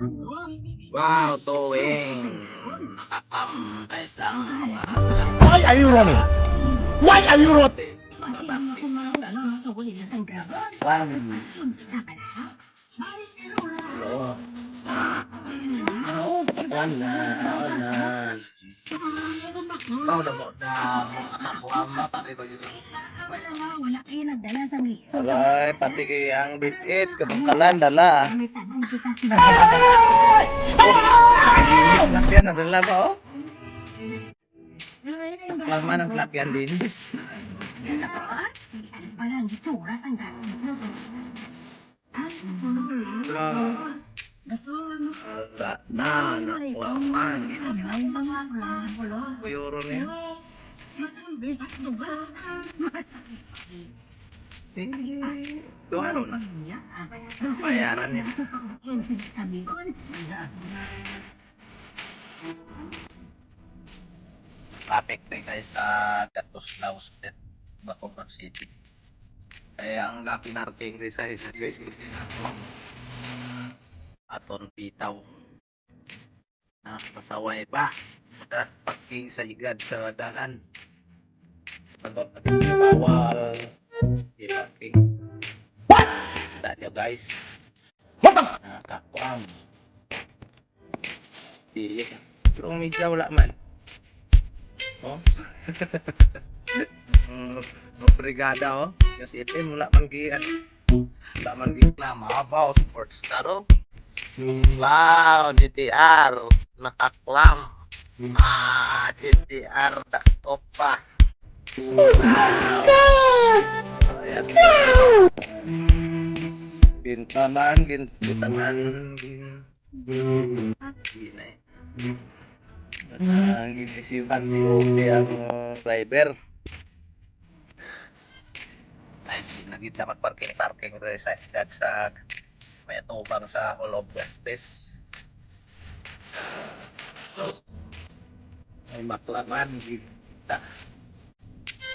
Wow, sa Why are you running? Why are you running? One. Ano? One na. One na. Ang mapari ko yun. Wala kayo nagdala sa mi. Aray, pati kay ang bit-it. Kabangkalan, dala. Linis lang yan. Nadala ba, oh? Laman ang lakyan linis. Parang itsura ang Ta na, nakuaman. Euro na yan. Eh, Ano na? Bayaran niya. Traffic na guys sa Tatoslaw State, Bacoor City. Kaya ang lapi narking sa isa guys. Aton pitaw. Nakapasaway pa. At pagking sa igad sa dalan. Na bawal. Di pagking. Dahil guys. Nakakwam. Di. Pero medyo wala man. Oh. Mm, brigada oh. Kasi itin wala man gi ano. Wala man gi na mabaw sports car oh. Wow, DTR, nakaklam. Ah, DTR, tak topa. Bintangan, bintanan, Gini. Nah, gini si Panti yang cyber. Tapi lagi tamat parking parking dari saya dan sak. May tubang sa Hall of Justice. May maklaman, kita.